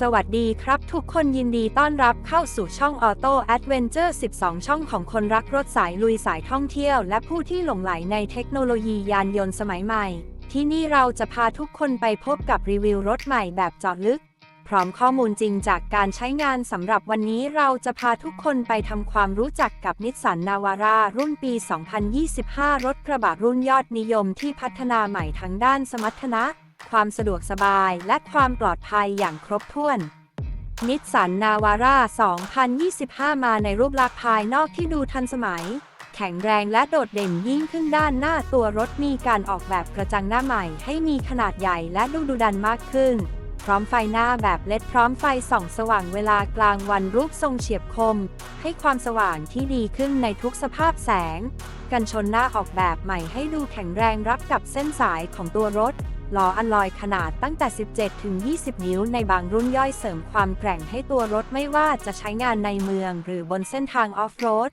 สวัสดีครับทุกคนยินดีต้อนรับเข้าสู่ช่อง Auto Adventure 12 ช่องของคนรักรถสายลุยสายท่องเที่ยว และผู้ที่หลงไหลในเทคโนโลยียานยนต์สมัยใหม่ ที่นี่เราจะพาทุกคนไปพบกับรีวิวรถใหม่แบบเจอดลึก พร้อมข้อมูลจริงจากการใช้งานสำหรับวันนี้เราจะพาทุกคนไปทำความรู้จักกับนิสสันนาวาร่ารุ่นปี 2025 รถกระบะรุ่นยอดนิยมที่พัฒนาใหม่ทั้งด้านสมรรถนะ ความสะดวกสบาย และความปลอดภัยอย่างครบถ้วน นิสสันนาวาร่า 2025 มาในรูปลักษณ์ภายนอกที่ดูทันสมัย แข็งแรงและโดดเด่นยิ่งขึ้นด้านหน้าตัวรถมีการออกแบบกระจังหน้าใหม่ ให้มีขนาดใหญ่และดูดุดันมากขึ้น พร้อมไฟหน้าแบบเลดพร้อมไฟส่องสว่างเวลากลางวันรูปทรงเฉียบคม ให้ความสว่างที่ดีขึ้นในทุกสภาพแสง กันชนหน้าออกแบบใหม่ให้ดูแข็งแรงรับกับเส้นสายของตัวรถ ล้ออัลลอยขนาดตั้งแต่ 17 ถึง 20 นิ้วในบางรุ่นย่อยเสริมความแกร่งให้ตัวรถไม่ว่าจะใช้งานในเมืองหรือบนเส้นทางออฟโรด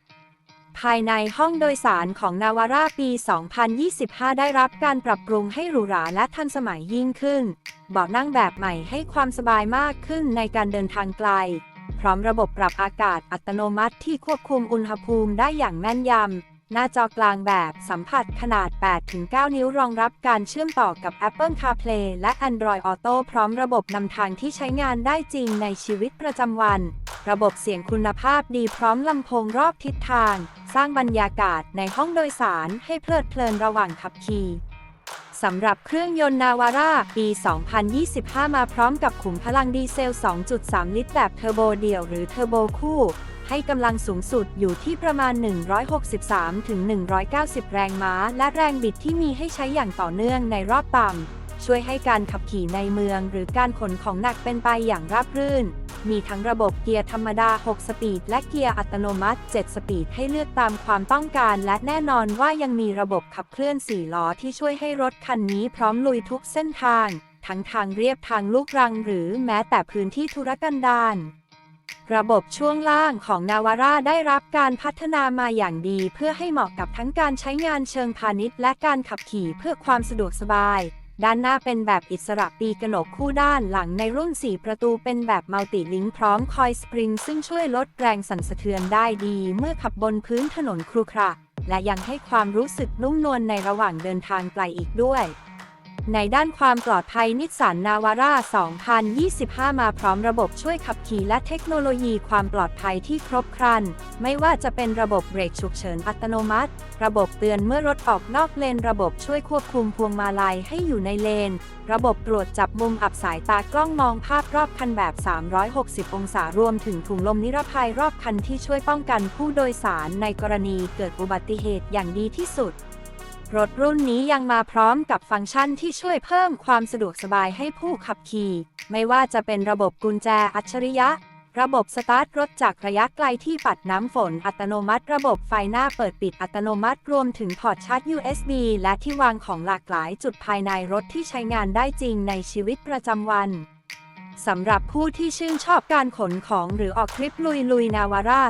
ภายในห้องโดยสารของนาวาร่าปี 2025 ได้รับการปรับปรุงให้หรูหราและทันสมัยยิ่งขึ้น เบาะนั่งแบบใหม่ให้ความสบายมากขึ้นในการเดินทางไกล พร้อมระบบปรับอากาศอัตโนมัติที่ควบคุมอุณหภูมิได้อย่างแม่นยำ หน้าจอกลางแบบสัมผัสขนาด 8-9 นิ้วรองรับการเชื่อมต่อกับ Apple CarPlay และ Android Auto พร้อมระบบนำทางที่ใช้งานได้จริงในชีวิตประจำวัน ระบบเสียงคุณภาพดีพร้อมลำโพงรอบทิศทาง สร้างบรรยากาศในห้องโดยสารให้เพลิดเพลินระหว่างขับขี่ สำหรับเครื่องยนต์นาวาร่าปี 2025 มาพร้อมกับขุมพลังดีเซล 2.3 ลิตรแบบเทอร์โบเดี่ยวหรือเทอร์โบคู่ ให้กำลังสูงสุดอยู่ที่ประมาณ 163ถึง190 แรงม้า และแรงบิดที่มีให้ใช้อย่างต่อเนื่องในรอบต่ำช่วยให้การขับขี่ในเมืองหรือการขนของหนักเป็นไปอย่างราบรื่น มีทั้งระบบเกียร์ธรรมดา 6 สปีด และเกียร์อัตโนมัติ 7 สปีด ให้เลือกตามความต้องการ และแน่นอนว่ายังมีระบบขับเคลื่อน 4 ล้อที่ช่วยให้รถคันนี้พร้อมลุยทุกเส้นทาง ทั้งทางเรียบทางลูกรัง หรือแม้แต่พื้นที่ธุรกันดารระบบช่วงล่างของนาวาร่าได้รับการพัฒนามาอย่างดี เพื่อให้เหมาะกับทั้งการใช้งานเชิงพาณิชย์ และการขับขี่เพื่อความสะดวกสบาย ด้านหน้าเป็นแบบอิสระปีกระหนกคู่ด้านหลังในรุ่น 4 ประตูเป็นแบบมัลติลิงค์พร้อมคอยสปริง ซึ่งช่วยลดแรงสั่นสะเทือนได้ดีเมื่อขับบนพื้นถนนครุขระและยังให้ความรู้สึกนุ่มนวลในระหว่างเดินทางไกลอีกด้วย ในด้านความปลอดภัยนิสสันนาวาร่า 2025 มาพร้อมระบบช่วยขับขี่และเทคโนโลยีความปลอดภัยที่ครบครัน ไม่ว่าจะเป็นระบบเบรกฉุกเฉินอัตโนมัติ ระบบเตือนเมื่อรถออกนอกเลน ระบบช่วยควบคุมพวงมาลัยให้อยู่ในเลน ระบบตรวจจับมุมอับสายตากล้องมองภาพรอบคันแบบ 360 องศารวมถึงถุงลมนิรภัยรอบคันที่ช่วยป้องกันผู้โดยสารในกรณีเกิดอุบัติเหตุอย่างดีที่สุด รถรุ่นนี้ยังมาพร้อมกับฟังก์ชันที่ช่วยเพิ่มความสะดวกสบายให้ผู้ขับขี่ ไม่ว่าจะเป็นระบบกุญแจอัจฉริยะ ระบบสตาร์ทรถจากระยะไกลที่ปัดน้ำฝนอัตโนมัติ ระบบไฟหน้าเปิดปิดอัตโนมัติ รวมถึงพอร์ตชาร์จ USB และที่วางของหลากหลายจุดภายในรถที่ใช้งานได้จริงในชีวิตประจำวัน สำหรับผู้ที่ชื่นชอบการขนของหรือออกทริปลุยลุยนาวาร่า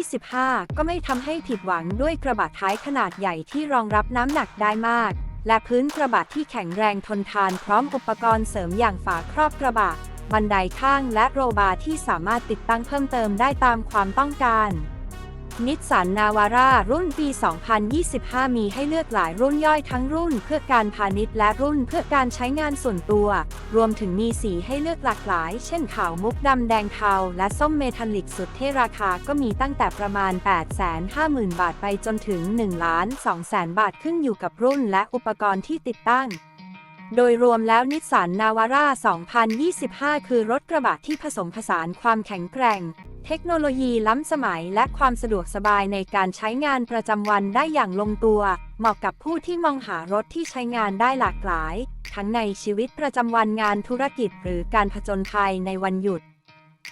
2025 ก็ไม่ทำให้ผิดหวังด้วยกระบะท้ายขนาดใหญ่ที่รองรับน้ำหนักได้มาก และพื้นกระบะที่แข็งแรงทนทานพร้อมอุปกรณ์เสริมอย่างฝาครอบกระบะ บันไดข้างและโรบาร์ที่สามารถติดตั้งเพิ่มเติมได้ตามความต้องการ นิสสันนาวาร่ารุ่นปี 2025 มีให้เลือกหลายรุ่นย่อยทั้งรุ่นเพื่อการพาณิชย์และรุ่นเพื่อการใช้งานส่วนตัว รวมถึงมีสีให้เลือกหลากหลาย เช่นขาวมุกดำแดงเทาและส้มเมทัลลิกสุดเท่ราคาก็มีตั้งแต่ประมาณ 850,000 บาทไปจนถึง 1 ล้าน2แสนบาทขึ้นอยู่กับรุ่นและอุปกรณ์ที่ติดตั้งโดยรวมแล้วนิสสันนาวาร่า 2025 คือรถกระบะที่ผสมผสานความแข็งแกร่ง เทคโนโลยีล้ำสมัยและความสะดวกสบายในการใช้งานประจำวันได้อย่างลงตัว เหมาะกับผู้ที่มองหารถที่ใช้งานได้หลากหลาย ทั้งในชีวิตประจำวันงานธุรกิจหรือการผจญภัยในวันหยุด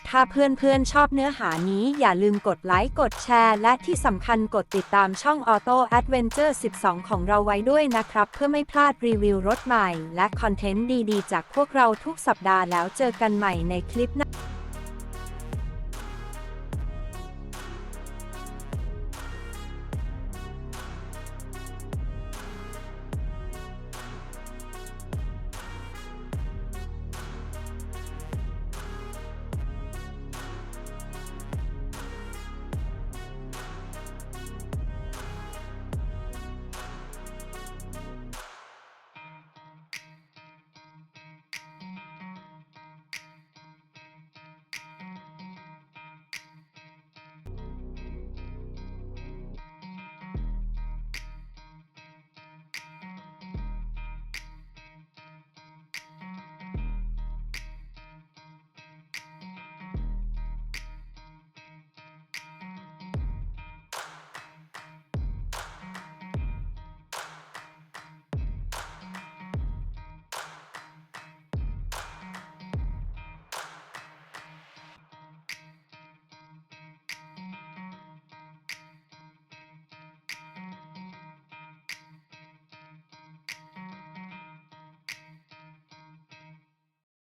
ถ้าเพื่อนๆชอบเนื้อหานี้อย่าลืมกดไลค์กดแชร์ และที่สำคัญกดติดตามช่อง Auto Adventure 12 ของเราไว้ด้วยนะครับ เพื่อไม่พลาดรีวิวรถใหม่ และคอนเทนต์ดีๆ จากพวกเราทุกสัปดาห์แล้วเจอกันใหม่ในคลิปหน้า